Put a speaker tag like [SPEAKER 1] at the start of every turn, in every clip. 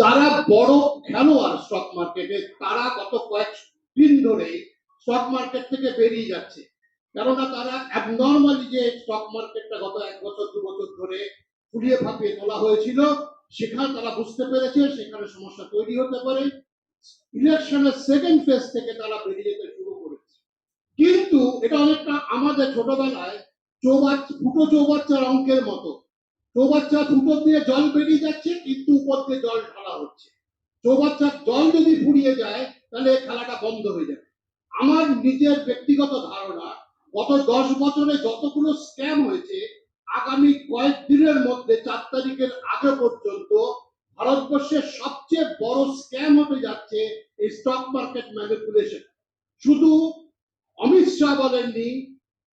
[SPEAKER 1] যারা বড় খেলোয়াড় স্টক মার্কেটে তারা গত কয়েক দিন ধরে স্টক মার্কেট থেকে বেরিয়ে যাচ্ছে। কেননা তারা অ্যাবনর্মালি যে স্টক মার্কেটটা গত এক বছর, দু বছর ধরে ফুলিয়ে ফাঁপিয়ে তোলা হয়েছিল, সেখানে তারা বুঝতে পেরেছে, সেখানে সমস্যা তৈরি হতে পারে। ইলেকশনের সেকেন্ড ফেজ থেকে তারা বেরিয়ে যেতে শুরু করেছে। কিন্তু এটা অনেকটা আমাদের ছোটবেলায় চৌবাচ ফুটো চৌবাচ্চার অঙ্কের মতো। চৌবাচ্চা ফুটো দিয়ে জল বেরিয়ে যাচ্ছে, কিন্তু উপর দিয়ে জল ঢালা হচ্ছে। চৌবাচ্চার জল যদি ফুরিয়ে যায়, তাহলে খেলাটা বন্ধ হয়ে যাবে। আমার নিজের ব্যক্তিগত ধারণা, গত দশ বছরে যতগুলো স্ক্যাম হয়েছে, আগামী কয়েক দিনের মধ্যে চার তারিখের আগে পর্যন্ত ভারতবর্ষের সবচেয়ে বড় স্ক্যাম হতে যাচ্ছে এই স্টক মার্কেট ম্যানিপুলেশন শুধু অমিত শাহ বলেননি,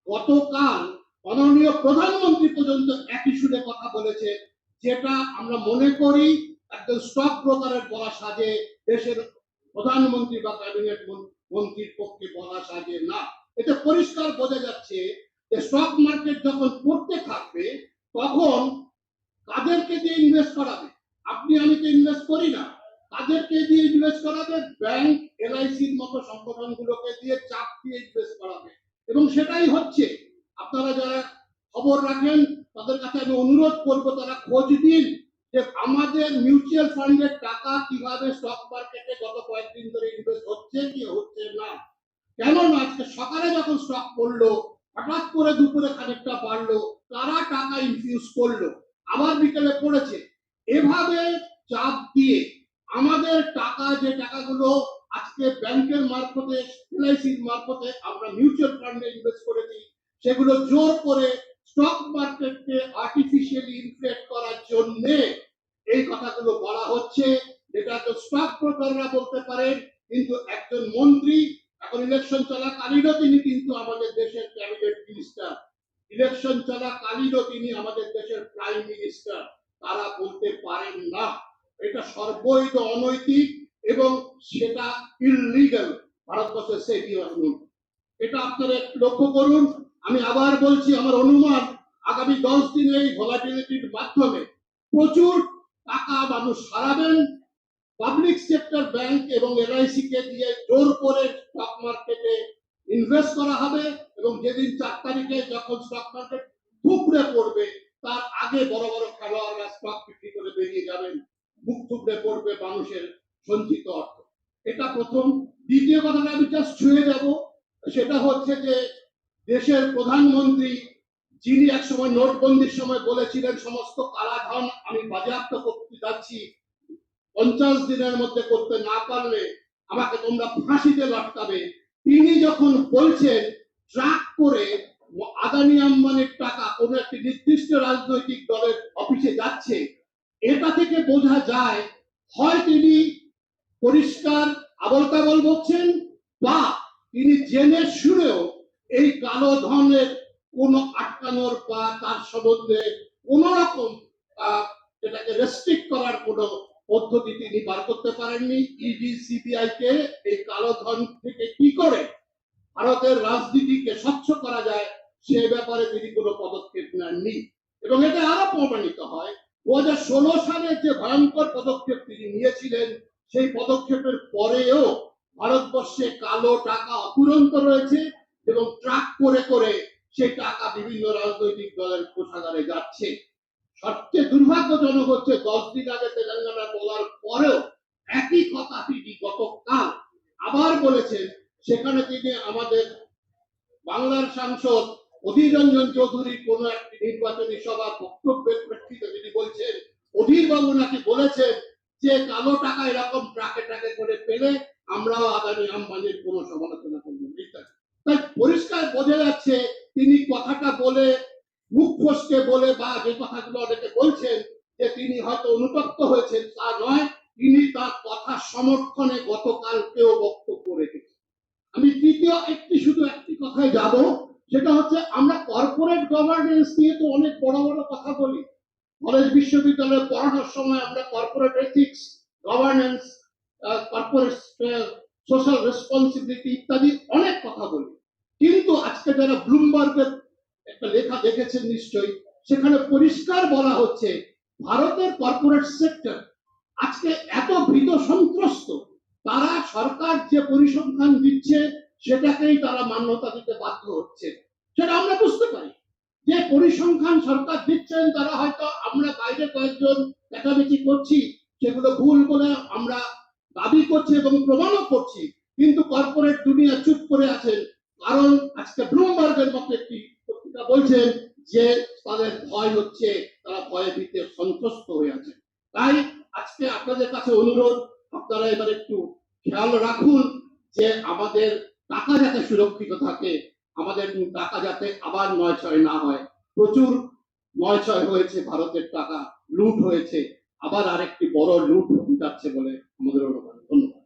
[SPEAKER 1] গতকাল মাননীয় প্রধানমন্ত্রী পর্যন্ত একই সুরে কথা বলেছে, যেটা আমরা মনে করি একজন স্টক ব্রোকারের বলা সাজে, দেশের প্রধানমন্ত্রী বা ক্যাবিনেট মন্ত্রীর পক্ষে বলা সাজে না। এটা পরিষ্কার বোঝা যাচ্ছে যে স্টক মার্কেট যখন পড়তে থাকবে, তখন কাদেরকে দিয়ে ইনভেস্ট করাবে? আপনি, আমি তো ইনভেস্ট করি না। কাদেরকে দিয়ে ইনভেস্ট করাবে? ব্যাংক, এলআইসির মতো সংগঠনগুলোকে দিয়ে চাপ দিয়ে ইনভেস্ট করাবে। এবং সেটাই হচ্ছে আপনারা যারা খবর রাখেন, তাদের কাছে আমি অনুরোধ করব, তারা খোঁজ দিন যে আমাদের মিউচুয়াল ফান্ডের টাকা কীভাবে স্টক মার্কেটে গত কয়েকদিন ধরে ইনভেস্ট হচ্ছে কি হচ্ছে না। কেননা আজকে সকালে যখন স্টক পড়ল, হঠাৎ করে দুপুরে খানিকটা বাড়লো, তারা টাকা ইনফিউজ করল। আবার বিকেলে পড়েছে। এভাবে চাপ দিয়ে আমাদের টাকা, যে টাকাগুলো আজকে ব্যাংকের মারফতে এলআইসির মারফতে আমরা মিউচুয়াল ফান্ডে ইনভেস্ট করেছি সেগুলো জোর করে স্টক মার্কেটকে আর্টিফিশিয়ালি ইনফ্লেট করার জন্য এই কথাগুলো বলা হচ্ছে। যেটা তো স্টক ব্রোকাররা বলতে পারেন, কিন্তু একজন মন্ত্রী, এখন ইলেকশন চলাকালীনও তিনি কিন্তু আমাদের দেশের ক্যাবিনেট মিনিস্টার ইলেকশন চলাকালীনও তিনি আমাদের দেশের প্রাইম মিনিস্টার তারা বলতে পারেন না। এটা সর্বৈধ অনৈতিক এবং সেটা ইললিগাল ভারতবর্ষের আইন এটা আপনারা লক্ষ্য করুন। আমি আবার বলছি, আমার অনুমান আগামী দশ দিনে এই ভলাটিলিটির মাধ্যমে প্রচুর টাকা মানুষ সারাবেন পাবলিক সেক্টর ব্যাংক এবং এলআইসি কে দিয়ে জোর করে স্টক মার্কেটে ইনভেস্ট করা হবে এবং যেদিন চার তারিখে যখন স্টক মার্কেট থুকড়ে পড়বে, তার আগে বড় বড় খেলোয়াড়রা স্টক বিক্রি করে বেরিয়ে যাবেন। মুখ থুকড়ে পড়বে মানুষের সঞ্চিত অর্থ। এটা প্রথম। দ্বিতীয় কথাটা আমি জাস্ট ছুঁয়ে যাব। সেটা হচ্ছে যে দেশের প্রধানমন্ত্রী, যিনি এক সময় নোটবন্দির সময় বলেছিলেন, সমস্ত কালাধন আমি বাজেয়াপ্ত করতে যাচ্ছি। পঞ্চাশ দিনের মধ্যে করতে না পারলে আমাকে তোমরা ফাঁসিতে লটকাবে। তিনি যখন বলছেন, ট্রাক করে আদানি আম্বানির টাকা কোনো একটি নির্দিষ্ট রাজনৈতিক দলের অফিসে যাচ্ছে, এটা থেকে বোঝা যায়, হয় তিনি পরিষ্কার আবল তাবল বলছেন বা তিনি জেনে শুনেও এই কালো ধনের কোন আটকানোর বা তার সম্বন্ধে কোন রকম এটাকে রেস্ট্রিক্ট করার কোন পদ্ধতি তিনি বার করতে পারেননি। ইডি সিবিআই কে এই কালো ধন থেকে কি করে ভারতের রাজনীতিকে স্বচ্ছ করা যায়, সে ব্যাপারে তিনি কোনো পদক্ষেপ নেননি। এবং এটা আরও প্রমাণিত হয় দু হাজার ষোলো সালে যে ভয়ঙ্কর পদক্ষেপ তিনি নিয়েছিলেন, সেই পদক্ষেপের পরেও ভারতবর্ষে কালো টাকা অপুরন্ত রয়েছে। এবং ট্রাক করে করে সেই টাকা বিভিন্ন রাজনৈতিক দলের কোষাগারে যাচ্ছে। সবচেয়ে দুর্ভাগ্যজনক হচ্ছে দশ দিন আগে তেলেঙ্গানা বলার পরেও একই কথা তিনি গতকাল আবার বলেছেন, সেখানে তিনি আমাদের বাংলার সাংসদ অধীর রঞ্জন চৌধুরী কোন একটি নির্বাচনী সভা বক্তব্যের প্রেক্ষিতে তিনি বলছেন অধীর বাবু নাকি বলেছেন যে কালো টাকা এরকম ট্রাকে ট্রাকে করে পেলে আমরাও আগামী আম্বানির কোনো সমালোচনা করব না ইত্যাদি। তাই পরিষ্কার বোঝা যাচ্ছে তিনি কথাটা বলে, মুখ ফসকে বলে বা যে কথাগুলো অনেকে বলছেন যে তিনি হয়তো অনুতপ্ত হয়েছেন, তা নয়। তিনি তার কথা সমর্থনে গতকালকেও বক্তব্য রেখেছেন। আমি তৃতীয় একটি, শুধু একটি কথায় যাব, সেটা হচ্ছে আমরা কর্পোরেট গভর্নেন্স নিয়ে তো অনেক বড় বড় কথা বলি। কলেজ বিশ্ববিদ্যালয়ে পড়ানোর সময় আমরা corporate ethics governance corporate social responsibility ইত্যাদি অনেক কথা বলি কিন্তু আজকে যারা ব্লুমবার্গের একটা লেখা দেখেছেন নিশ্চয়ই সেখানে পরিষ্কার বলা হচ্ছে ভারতের কর্পোরেট সেক্টর আজকে এত ভীত সন্ত্রস্ত, তারা সরকার যে পরিসংখ্যান দিচ্ছে, সেটাকেই তারা মান্যতা দিতে বাধ্য হচ্ছে। সেটা আমরা বুঝতে পারি। যে পরিসংখ্যান সরকার দিচ্ছেন, তারা হয়তো আমরা বাইরে কয়েকজন দেখাবেচি করছি, সেগুলো ভুল বলে আমরা দাবি করছি এবং প্রমাণও করছি। কিন্তু কর্পোরেট দুনিয়া চুপ করে আছেন, কারণ আজকে ব্লুমবার্গের মতো একটি পত্রিকা বলছেন যে তাদের ভয় হচ্ছে, তারা ভয়ে ভীতে সন্ত্রস্ত হয়ে আছে। তাই আজকে আপনাদের কাছে অনুরোধ, আপনারা এবার একটু খেয়াল রাখুন যে আমাদের টাকা যাতে সুরক্ষিত থাকে, আমাদের টাকা যাতে আবার নয় ছয় না হয়। প্রচুর নয় ছয় হয়েছে ভারতের টাকা, লুট হয়েছে। আবার আরেকটি বড় লুট যাচ্ছে বলে আমাদের অনুমান ধন্যবাদ।